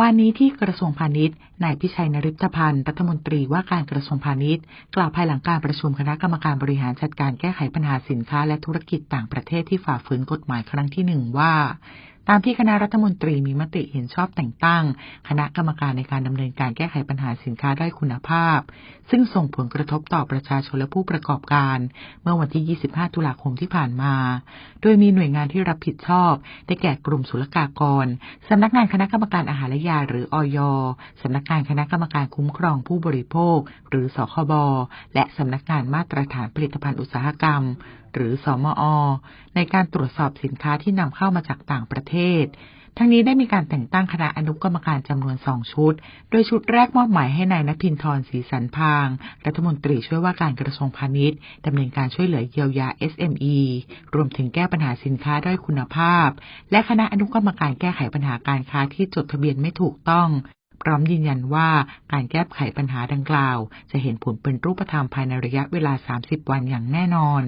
วันนี้ที่กระทรวงพาณิชย์ นายพิชัยนริพพันธ์ รัฐมนตรีว่าการกระทรวงพาณิชย์ กล่าวภายหลังการประชุมคณะกรรมการบริหารจัดการแก้ไขปัญหาสินค้าและธุรกิจต่างประเทศที่ฝ่าฝืนกฎหมายครั้งที่หนึ่งว่า ตามที่คณะรัฐมนตรีมีมติเห็นชอบแต่งตั้ง คณะกรรมการในการดำเนินการแก้ไขปัญหาสินค้าด้อยคุณภาพ ซึ่งส่งผลกระทบต่อประชาชนและผู้ประกอบการ เมื่อวันที่ 25 ตุลาคมที่ผ่านมา โดยมีหน่วยงานที่รับผิดชอบ ได้แก่กลุ่มศุลกากรสำนักงานคณะกรรมการอาหารและยาหรืออย สำนักงานคณะกรรมการคุ้มครองผู้บริโภค หรือสคบและสำนักงานมาตรฐานผลิตภัณฑ์อุตสาหกรรมหรือสมอ ในการตรวจสอบสินค้าที่นำเข้ามาจากต่างประเทศ ทั้งนี้ได้มีการแต่งตั้งคณะอนุกรรมการจำนวนสองชุด โดยชุดแรกมอบหมายให้นายนภินทร์ศรีสันพาง รัฐมนตรีช่วยว่าการกระทรวงพาณิชย์ดำเนินการช่วยเหลือเยียวยา SME รวมถึงแก้ปัญหาสินค้าด้อยคุณภาพ และคณะอนุกรรมการแก้ไขปัญหาการค้าที่จดทะเบียนไม่ถูกต้องพร้อมยืนยันว่าการแก้ไขปัญหาดังกล่าว จะเห็นผลเป็นรูปธรรมภายในระยะเวลา 30 วันอย่างแน่นอน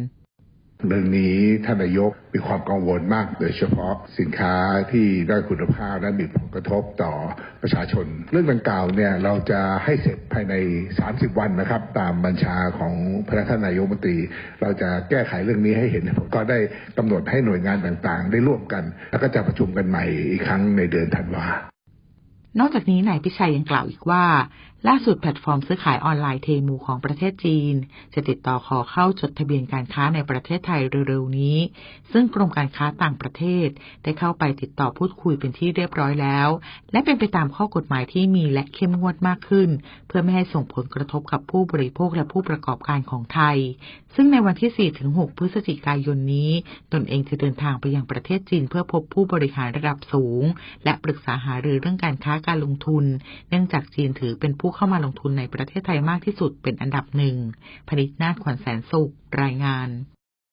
เรื่องนี้ท่านนายกมีความกังวลมาก โดยเฉพาะสินค้าที่ได้คุณภาพและมีผลกระทบต่อประชาชน เรื่องดังกล่าวเนี่ยเราจะให้เสร็จภายใน 30 วันนะครับ ตามบัญชาของพระท่านนายกมนตรี เราจะแก้ไขเรื่องนี้ให้เห็นผลก็ได้กำหนดให้หน่วยงานต่างๆ ได้ร่วมกัน แล้วก็จะประชุมกันใหม่อีกครั้งในเดือนธันวา นอกจากนี้นายพิชัยยังกล่าวอีกว่า ล่าสุดแพลตฟอร์มซื้อขายออนไลน์เทมูของประเทศจีน จะติดต่อขอเข้าจดทะเบียนการค้าในประเทศไทยเร็วๆนี้ ซึ่งกรมการค้าต่างประเทศ ได้เข้าไปติดต่อพูดคุยเป็นที่เรียบร้อยแล้ว และเป็นไปตามข้อกฎหมายที่มีและเข้มงวดมากขึ้น เพื่อไม่ให้ส่งผลกระทบกับผู้บริโภคและผู้ประกอบการของไทย ซึ่งในวันที่ 4-6 พฤศจิกายนนี้ ตนเองจะเดินทางไปยังประเทศจีน เพื่อพบผู้บริหารระดับสูง และปรึกษาหารือเรื่องการค้าการลงทุน เนื่องจากจีนถือเป็นผู้เข้ามาลงทุนในประเทศไทยมากที่สุดเป็นอันดับหนึ่งพนิษนาถขวัญแสนสุข รายงาน